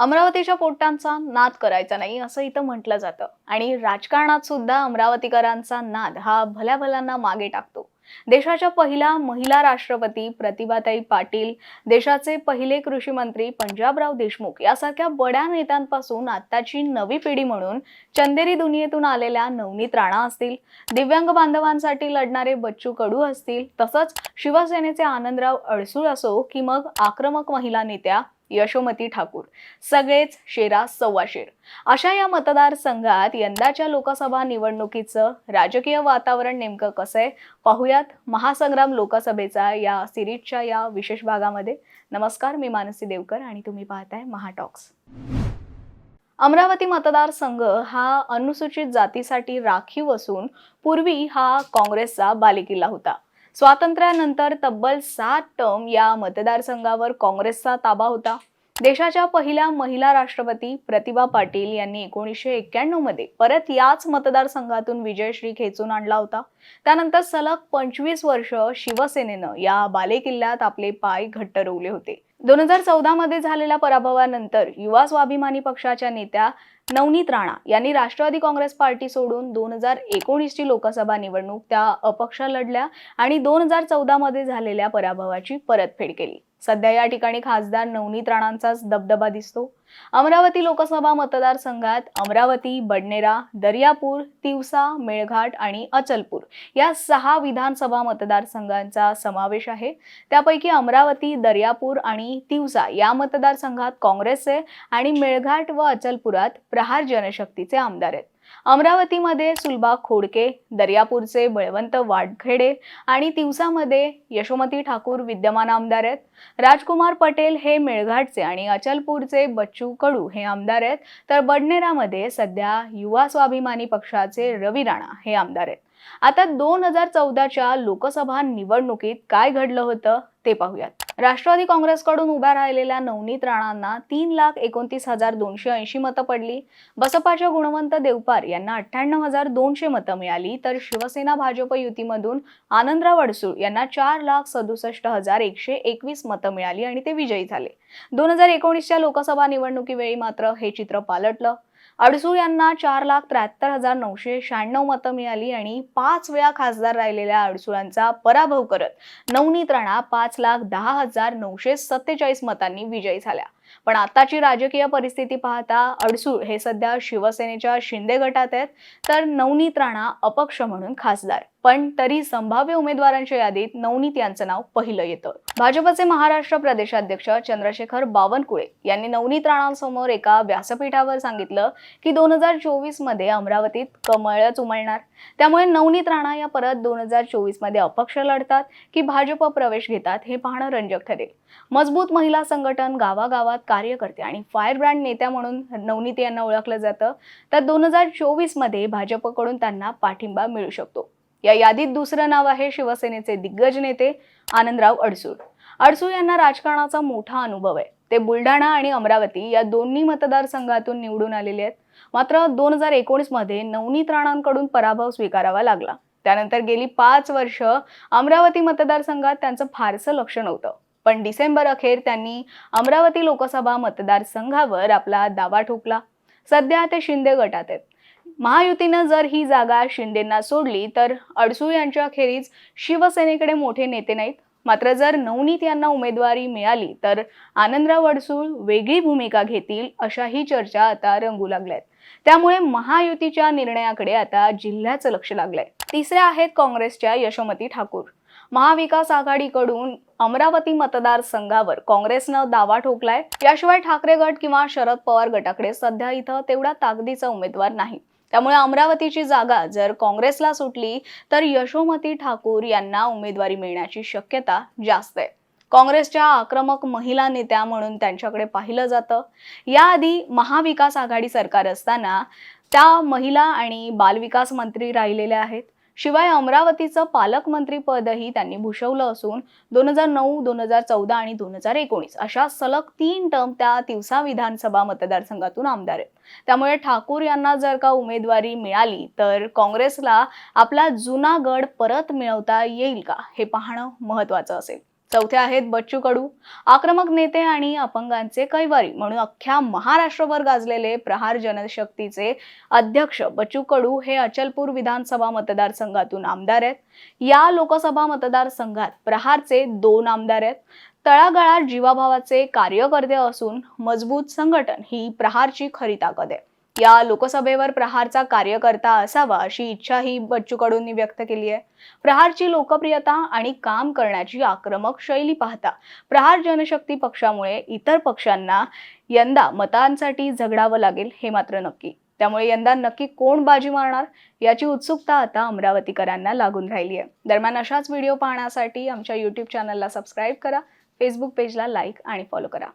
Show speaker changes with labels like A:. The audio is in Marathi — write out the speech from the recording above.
A: अमरावतीच्या पोटांचा नाद करायचा नाही असं इथं म्हटलं जातं. आणि राजकारणात सुद्धा अमरावतीकरांचा नाद हा भल्या भल्यांना मागे टाकतो. देशाच्या पहिल्या महिला राष्ट्रपती प्रतिभाताई पाटील देशाचे पहिले कृषी मंत्री पंजाबराव देशमुख यासारख्या बड्या नेत्यांपासून आत्ताची नवी पिढी म्हणून चंदेरी दुनियेतून आलेल्या नवनीत राणा असतील दिव्यांग बांधवांसाठी लढणारे बच्चू कडू असतील तसंच शिवसेनेचे आनंदराव अडसूळ असो की मग आक्रमक महिला नेत्या यशोमती ठाकूर. सगळेच शेरा सव्वा शेर अशा या मतदारसंघात यंदाच्या लोकसभा निवडणुकीचं राजकीय वातावरण नेमकं कसं आहे? पाहुयात महासंग्राम लोकसभेचा या सिरीजच्या या विशेष भागामध्ये. नमस्कार मी मानसी देवकर आणि तुम्ही पाहताय महाटॉक्स. अमरावती मतदारसंघ हा अनुसूचित जातीसाठी राखीव असून पूर्वी हा काँग्रेसचा बालेकिल्ला होता. स्वातंत्र्यानंतर तब्बल सात टर्म या मतदारसंघावर काँग्रेसचा ताबा होता. देशाच्या पहिल्या महिला राष्ट्रपती प्रतिभा पाटील यांनी एकोणीसशे एक्क्याण्णवमध्ये परत याच मतदारसंघातून विजयश्री खेचून आणला होता. त्यानंतर सलग पंचवीस वर्ष शिवसेनेनं या बालेकिल्ल्यात आपले पाय घट्ट रोवले होते. दोन हजार चौदा मध्ये झालेल्या पराभवानंतर युवा स्वाभिमानी पक्षाच्या नेत्या नवनीत राणा यांनी राष्ट्रवादी काँग्रेस पार्टी सोडून दोन हजार एकोणीसची लोकसभा निवडणूक त्या अपक्ष लढल्या आणि दोन हजार चौदामध्ये झालेल्या पराभवाची परतफेड केली. सध्या या ठिकाणी खासदार नवनीत राणांचाच दबदबा दिसतो. अमरावती लोकसभा मतदारसंघात अमरावती बडनेरा दर्यापूर तिवसा मेळघाट आणि अचलपूर या सहा विधानसभा मतदारसंघांचा समावेश आहे. त्यापैकी अमरावती दर्यापूर आणि तिवसा या मतदारसंघात काँग्रेसचे आणि मेळघाट व अचलपुरात प्रहार जनशक्तीचे आमदार आहेत. अमरावतीमध्ये सुलभा खोडके दर्यापूरचे बळवंत वाडखेडे आणि तिवसामध्ये यशोमती ठाकूर विद्यमान आमदार आहेत. राजकुमार पटेल हे मेळघाटचे आणि अचलपूरचे बच्चू कडू हे आमदार आहेत. तर बडनेरामध्ये सध्या युवा स्वाभिमानी पक्षाचे रवी राणा हे आमदार आहेत. आता दोन हजार चौदाच्या लोकसभा निवडणुकीत काय घडलं होतं ते पाहूयात. राष्ट्रवादी काँग्रेसकडून उभ्या राहिलेल्या नवनीत राणांना तीन लाख एकोणतीस हजार दोनशे ऐंशी मतं पडली. बसपाच्या गुणवंत देवपार यांना अठ्ठ्याण्णव हजार दोनशे मतं मिळाली. तर शिवसेना भाजप युतीमधून आनंदराव अडसूळ यांना चार लाख सदुसष्ट हजार एकशे एकवीस मतं मिळाली आणि ते विजयी झाले. दोन हजार एकोणीसच्या लोकसभा निवडणुकीवेळी मात्र हे चित्र पालटलं. अडसूळ यांना चार लाख त्र्याहत्तर हजार नऊशे शहाण्णव मतं मिळाली आणि पाच वेळा खासदार राहिलेल्या अडसूळांचा पराभव करत नवनीत राणा पाच लाख दहा हजार नऊशे सत्तेचाळीस मतांनी विजयी झाल्या. पण आताची राजकीय परिस्थिती पाहता अडसूळ हे सध्या शिवसेनेच्या शिंदे गटात आहेत तर नवनीत राणा अपक्ष म्हणून खासदार. पण तरी संभाव्य उमेदवारांच्या यादीत नवनीत यांचं नाव पहिलं येतं. भाजपचे महाराष्ट्र प्रदेशाध्यक्ष चंद्रशेखर बावनकुळे यांनी नवनीत राणांसमोर एका व्यासपीठावर सांगितलं की दोन हजार चोवीसमध्ये अमरावतीत कमळच उमळणार त्यामुळे नवनीत राणा या परत दोन हजार चोवीसमध्ये अपक्ष लढतात की भाजप प्रवेश घेतात हे पाहणं रंजक ठरेल. मजबूत महिला संघटन गावागावात कार्य करते आणि फायर ब्रँड नेत्या म्हणून नवनीत यांना ओळखलं जातं तर दोन हजार चोवीसमध्ये भाजपकडून त्यांना पाठिंबा मिळू शकतो. या यादीत दुसरं नाव आहे शिवसेनेचे दिग्गज नेते आनंदराव अडसूळ. अडसूळ यांना राजकारणाचा मोठा अनुभव आहे. ते बुलढाणा आणि अमरावती या दोन्ही मतदारसंघातून निवडून आलेले आहेत. मात्र दोन हजार एकोणीसमध्ये नवनीत राणांकडून पराभव स्वीकारावा लागला. त्यानंतर गेली पाच वर्ष अमरावती मतदारसंघात त्यांचं फारसं लक्ष नव्हतं. पण डिसेंबर अखेर त्यांनी अमरावती लोकसभा मतदारसंघावर आपला दावा ठोकला. सध्या ते शिंदे गटात आहेत. महायुतीनं जर ही जागा शिंदेंना सोडली तर अडसूळ यांच्या अखेरीज शिवसेनेकडे मोठे नेते नाहीत. मात्र जर नवनीत यांना उमेदवारी मिळाली तर आनंदराव अडसूळ वेगळी भूमिका घेतील अशाही चर्चा आता रंगू लागल्यात. त्यामुळे महायुतीच्या निर्णयाकडे आता जिल्ह्याचं लक्ष लागलंय. तिसऱ्या आहेत काँग्रेसच्या यशोमती ठाकूर. महाविकास आघाडीकडून अमरावती मतदारसंघावर काँग्रेसनं दावा ठोकलाय. याशिवाय ठाकरे गट किंवा शरद पवार गटाकडे सध्या इथं तेवढा ताकदीचा उमेदवार नाही. त्यामुळे अमरावतीची जागा जर काँग्रेसला सुटली तर यशोमती ठाकूर यांना उमेदवारी मिळण्याची शक्यता जास्त आहे. काँग्रेसच्या आक्रमक महिला नेत्या म्हणून त्यांच्याकडे पाहिलं जातं. याआधी महाविकास आघाडी सरकार असताना त्या महिला आणि बालविकास मंत्री राहिलेल्या आहेत. शिवाय अमरावतीचं पालकमंत्रीपदही त्यांनी भूषवलं असून दोन हजार नऊ दोन हजार चौदा आणि दोन हजार एकोणीस अशा सलग तीन टर्म त्या तिवसा विधानसभा मतदारसंघातून आमदार आहेत. त्यामुळे ठाकूर यांना जर का उमेदवारी मिळाली तर काँग्रेसला आपला जुना गड परत मिळवता येईल का? हे पाहणं महत्वाचं असेल. चौथे आहेत बच्चू कडू. आक्रमक नेते आणि अपंगांचे कैवारी म्हणून अख्ख्या महाराष्ट्रभर गाजलेले प्रहार जनशक्तीचे अध्यक्ष बच्चू कडू हे अचलपूर विधानसभा मतदारसंघातून आमदार आहेत. या लोकसभा मतदारसंघात प्रहारचे दोन आमदार आहेत. तळागाळात जीवाभावाचे कार्यकर्ते असून मजबूत संघटन ही प्रहारची खरी ताकद आहे. या लोकसभेवर प्रहारचा कार्यकर्ता असावा अशी इच्छाही बच्चू कडूंनी व्यक्त केली आहे. प्रहारची लोकप्रियता आणि काम करण्याची आक्रमक शैली पाहता प्रहार जनशक्ती पक्षामुळे इतर पक्षांना यंदा मतांसाठी झगडावं लागेल हे मात्र नक्की. त्यामुळे यंदा नक्की कोण बाजी मारणार याची उत्सुकता आता अमरावतीकरांना लागून राहिली आहे. दरम्यान अशाच व्हिडिओ पाहण्यासाठी आमच्या यूट्यूब चॅनलला सबस्क्राईब करा फेसबुक पेजला लाईक आणि फॉलो करा.